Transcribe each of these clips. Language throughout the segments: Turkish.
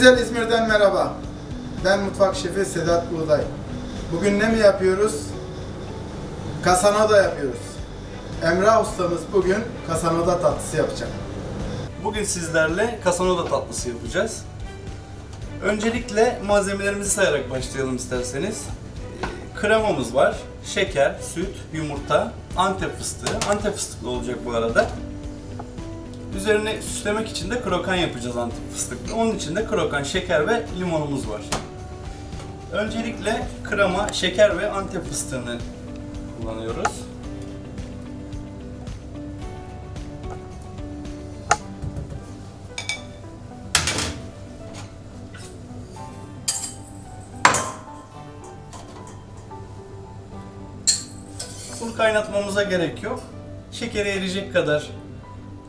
güzel İzmir'den merhaba. Ben mutfak şefi Sedat Buğday. Bugün ne mi yapıyoruz? Kasanoda yapıyoruz. Emrah ustamız bugün kasanoda tatlısı yapacak. Bugün sizlerle kasanoda tatlısı yapacağız. Öncelikle malzemelerimizi sayarak başlayalım isterseniz. Ee, Kremamız var, şeker, süt, yumurta, antep fıstığı. Antep fıstıklı olacak bu arada. Üzerine süslemek için de krokan yapacağız antep fıstıklı. Onun için de krokan, şeker ve limonumuz var. Öncelikle krema, şeker ve antep fıstığını kullanıyoruz. Full kaynatmamıza gerek yok. Şekeri eriyecek kadar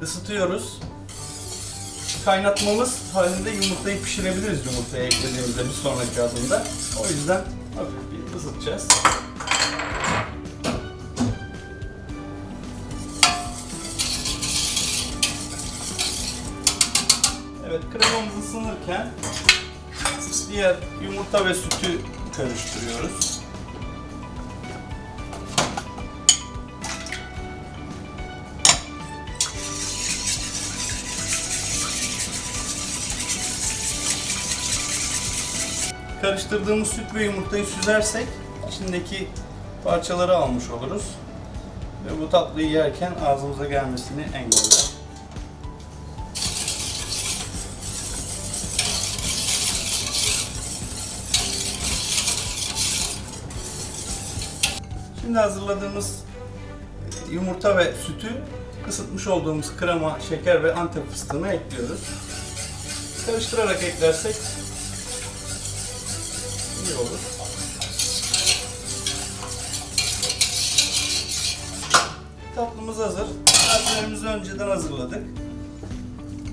ısıtıyoruz. Kaynatmamız halinde yumurtayı pişirebiliriz yumurtaya eklediğimizde bir sonraki adımda. O yüzden hafif bir ısıtacağız. Evet kremamız ısınırken diğer yumurta ve sütü karıştırıyoruz. Karıştırdığımız süt ve yumurtayı süzersek içindeki parçaları almış oluruz. Ve bu tatlıyı yerken ağzımıza gelmesini engeller. Şimdi hazırladığımız yumurta ve sütü ısıtmış olduğumuz krema, şeker ve antep fıstığını ekliyoruz. Karıştırarak eklersek iyi olur. Tatlımız hazır. Malzemelerimizi önceden hazırladık.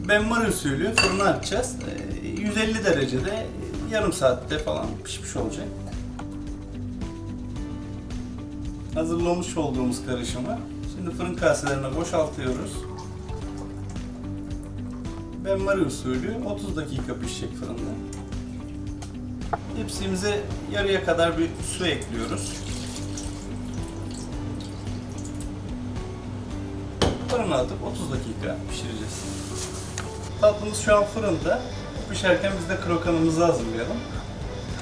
Benmari usulü fırına açacağız. Ee, 150 derecede yarım saatte falan pişmiş olacak. Hazırlamış olduğumuz karışımı şimdi fırın kaselerine boşaltıyoruz. Benmari usulü 30 dakika pişecek fırında. Tepsimize yarıya kadar bir su ekliyoruz. Fırına atıp 30 dakika pişireceğiz. Tatlımız şu an fırında. Pişerken biz de krokanımızı hazırlayalım.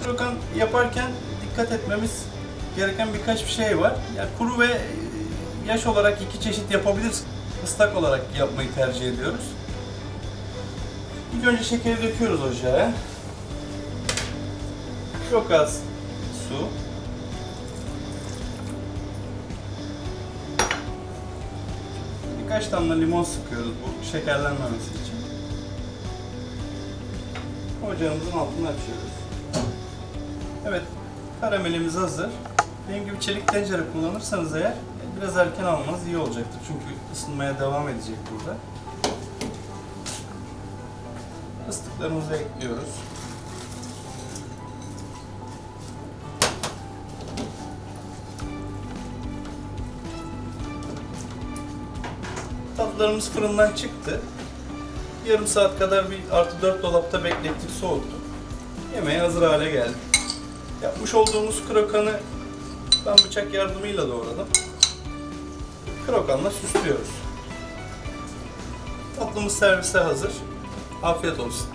Krokan yaparken dikkat etmemiz gereken birkaç bir şey var. Ya kuru ve yaş olarak iki çeşit yapabiliriz. Islak olarak yapmayı tercih ediyoruz. İlk önce şekeri döküyoruz ocağa. Çok az su. Birkaç damla limon sıkıyoruz bu şekerlenmemesi için. Ocağımızın altını açıyoruz. Evet, karamelimiz hazır. Benim gibi çelik tencere kullanırsanız eğer biraz erken almanız iyi olacaktır. Çünkü ısınmaya devam edecek burada. Fıstıklarımızı ekliyoruz. Tatlılarımız fırından çıktı. Yarım saat kadar bir artı 4 dolapta beklettik, soğuttuk. Yemeğe hazır hale geldi. Yapmış olduğumuz krokanı ben bıçak yardımıyla doğradım. Krokanla süslüyoruz. Tatlımız servise hazır. Afiyet olsun.